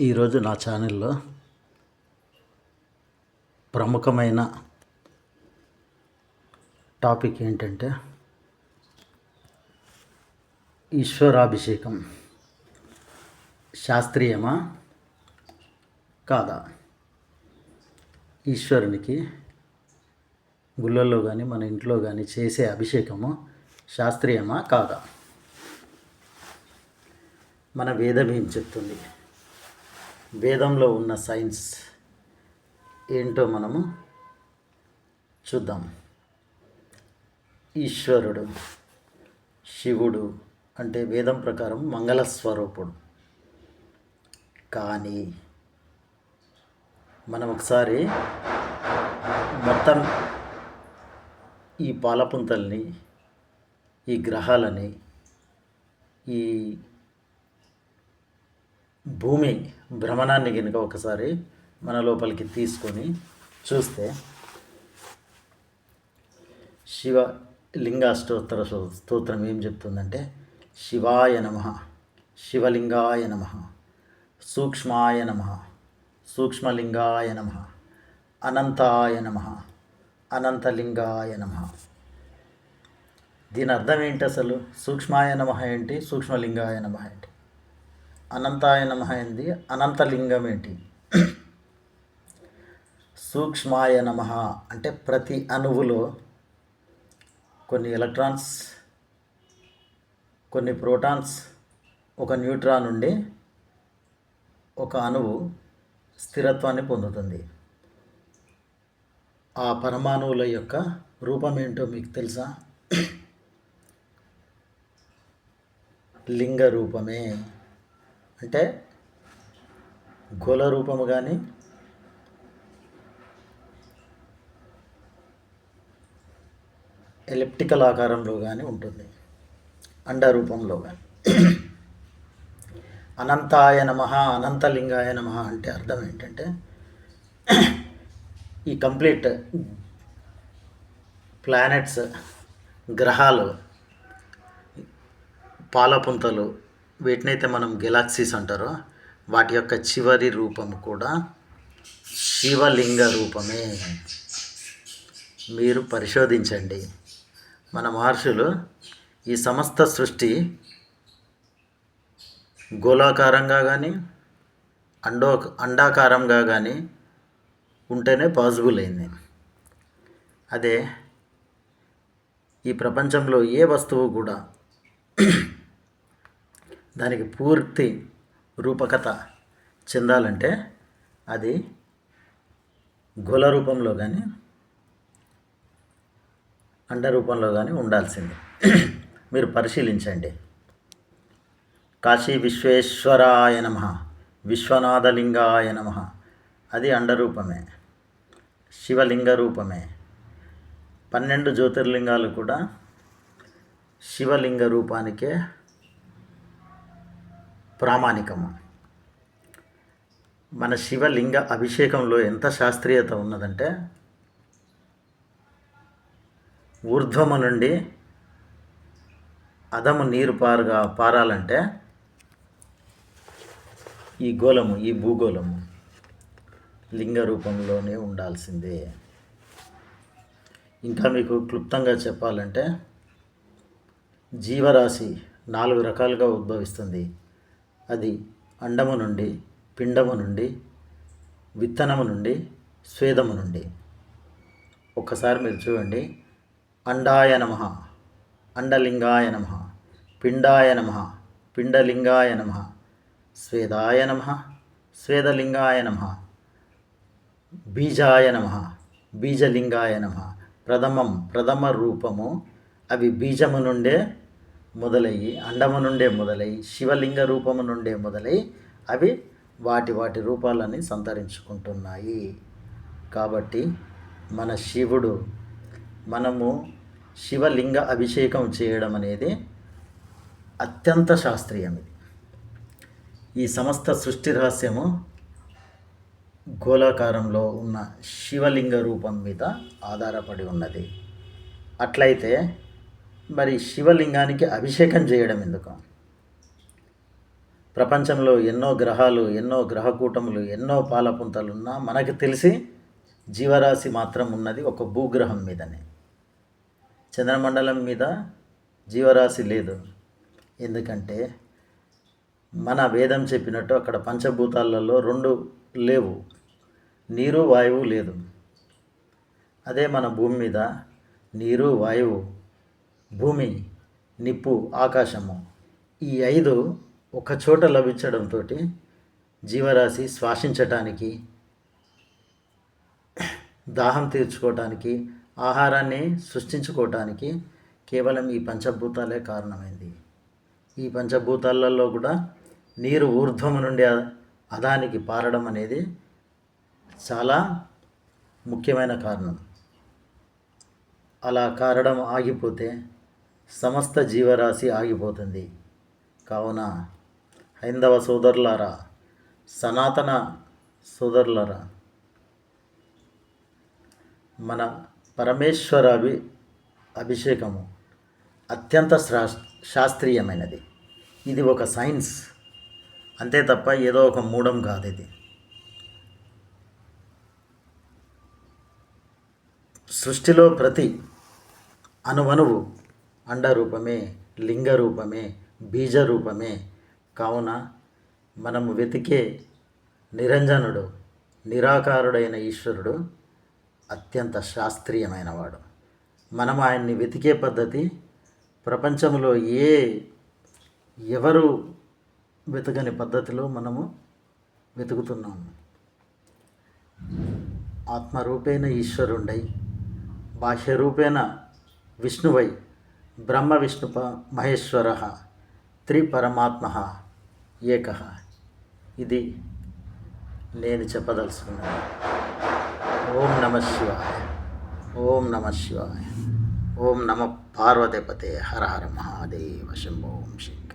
ఈరోజు నా ఛానల్లో ప్రముఖమైన టాపిక్ ఏంటంటే ఈశ్వరాభిషేకం. శాస్త్రీయమా? కాదా? ఈశ్వరునికి గుళ్ళల్లో కానీ మన ఇంట్లో కానీ చేసే అభిషేకము శాస్త్రీయమా? కాదా? మన వేదం ఏం చెప్తుంది? వేదంలో ఉన్న సైన్స్ ఏంటో మనము చూద్దాం. ఈశ్వరుడు శివుడు అంటే వేదం ప్రకారం మంగళ స్వరూపుడు. కానీ మనం ఒకసారి మొత్తం ఈ పాలపుంతల్ని ఈ గ్రహాలని ఈ భూమి భ్రమణాన్ని కనుక ఒకసారి మన లోపలికి తీసుకొని చూస్తే శివ లింగాష్టోత్తర స్తోత్రం ఏం చెప్తుందంటే శివాయ నమ శివలింగాయ నమ సూక్ష్మాయ నమ సూక్ష్మలింగాయ నమ అనంతాయ నమ అనంతలింగాయ నమ. దీని అర్థం ఏంటి అసలు? సూక్ష్మాయ నమ ఏంటి? సూక్ష్మలింగాయ నమ ఏంటి? అనంతాయ నమ ఏంది అనంతలింగం ఏంటి సూక్ష్మాయ నమ అంటే ప్రతి అణువులో కొన్ని ఎలక్ట్రాన్స్ కొన్ని ప్రోటాన్స్ ఒక న్యూట్రాన్ నుండి ఒక అణువు స్థిరత్వాన్ని పొందుతుంది. ఆ పరమాణువుల యొక్క రూపం ఏంటో మీకు తెలుసా? లింగ రూపమే. అంటే గోళ రూపము కానీ ఎలిప్టికల్ ఆకారంలో కానీ ఉంటుంది. అండ రూపంలో కానీ అనంతాయ నమ అనంతలింగాయ నమ అంటే అర్థం ఏంటంటే ఈ కంప్లీట్ ప్లానెట్స్ గ్రహాలు పాలపుంతలు వీటినైతే మనం గెలాక్సీస్ అంటారో. వాటి యొక్క చివరి రూపం కూడా శివలింగ రూపమే. మీరు పరిశోధించండి. మన మహర్షులు ఈ సమస్త సృష్టి గోళాకారంగా కానీ అండో అండాకారంగా కానీ ఉంటేనే పాసిబుల్ అయింది. అదే ఈ ప్రపంచంలో ఏ వస్తువు కూడా దానికి పూర్తి రూపకత చెందాలంటే అది గుల రూపంలో కానీ అండ రూపంలో కానీ ఉండాల్సింది. మీరు పరిశీలించండి. కాశీ విశ్వేశ్వరాయ నమ విశ్వనాథలింగాయ నమ అది అండరూపమే శివలింగ రూపమే. పన్నెండు జ్యోతిర్లింగాలు కూడా శివలింగ రూపానికే ప్రామాణికము. మన శివలింగ అభిషేకంలో ఎంత శాస్త్రీయత ఉన్నదంటే ఊర్ధ్వము నుండి అదము నీరు పారుగా పారాలంటే ఈ గోళము ఈ భూగోళము లింగ రూపంలోనే ఉండాల్సిందే. ఇంకా మీకు క్లుప్తంగా చెప్పాలంటే జీవరాశి నాలుగు రకాలుగా ఉద్భవిస్తుంది. అది అండము నుండి పిండము నుండి విత్తనము నుండి స్వేదము నుండి. ఒక్కసారి మీరు చూడండి. అండాయ నమ అండలింగాయ నమ పిండాయ నమ పిండలింగాయ నమ స్వేదాయ నమ స్వేదలింగాయ నమ బీజాయ నమ బీజలింగాయ నమ. ప్రథమం ప్రథమ రూపము అవి బీజము నుండే మొదలయ్యి అండము నుండే మొదలై శివలింగ రూపము నుండే మొదలై అవి వాటి వాటి రూపాలని సంతరించుకుంటున్నాయి. కాబట్టి మన శివుడు మనము శివలింగ అభిషేకం చేయడం అనేది అత్యంత శాస్త్రీయం ఇది ఈ సమస్త సృష్టి రహస్యము గోళాకారంలో ఉన్న శివలింగ రూపం మీద ఆధారపడి ఉన్నది. అట్లయితే మరి శివలింగానికి అభిషేకం చేయడం ఎందుకు? ప్రపంచంలో ఎన్నో గ్రహాలు ఎన్నో గ్రహకూటములు ఎన్నో పాలపుంతలు ఉన్నా మనకు తెలిసి జీవరాశి మాత్రం ఉన్నది ఒక భూగ్రహం మీదనే. చంద్రమండలం మీద జీవరాశి లేదు. ఎందుకంటే మన వేదం చెప్పినట్టు అక్కడ పంచభూతాలలో రెండు లేవు. నీరు వాయువు లేదు. అదే మన భూమి మీద నీరు వాయువు భూమి నిప్పు ఆకాశము. ఈ ఐదు ఒక చోట లభించడంతో జీవరాశి శ్వాసించటానికి దాహం తీర్చుకోవటానికి ఆహారాన్ని సృష్టించుకోవటానికి కేవలం ఈ పంచభూతాలే కారణమైంది. ఈ పంచభూతాలలో కూడా నీరు ఊర్ధ్వము నుండి అదానికి పారడం అనేది చాలా ముఖ్యమైన కారణం. అలా కారడం ఆగిపోతే సమస్త జీవరాశి ఆగిపోతుంది. కావున హైందవ సోదరులారా సనాతన సోదరులారా మన పరమేశ్వర అభి అభిషేకము అత్యంత శ్రా శాస్త్రీయమైనది. ఇది ఒక సైన్స్. అంతే తప్ప ఏదో ఒక మూఢం కాదు ఇది. సృష్టిలో ప్రతి అణువణువు అండరూపమే లింగ రూపమే బీజ రూపమే కావున మనము వెతికే నిరంజనుడు నిరాకారుడైన ఈశ్వరుడు అత్యంత శాస్త్రీయమైనవాడు. మనం ఆయన్ని వెతికే పద్ధతి ప్రపంచంలో ఏ ఎవరు వెతకని పద్ధతిలో మనము వెతుకుతున్నాము. ఆత్మరూపేణ ఈశ్వరుండై బాహ్యరూపేణ విష్ణువై బ్రహ్మ విష్ణు మహేశ్వర త్రిపరమాత్మ ఏక. ఇది నేను చెప్పదలుచుకున్నాను ఓం నమ శివాయ. ఓం నమ శివాయ. ఓం నమ పార్వతీపతే. హర హర మహాదేవ శంభోం శివ.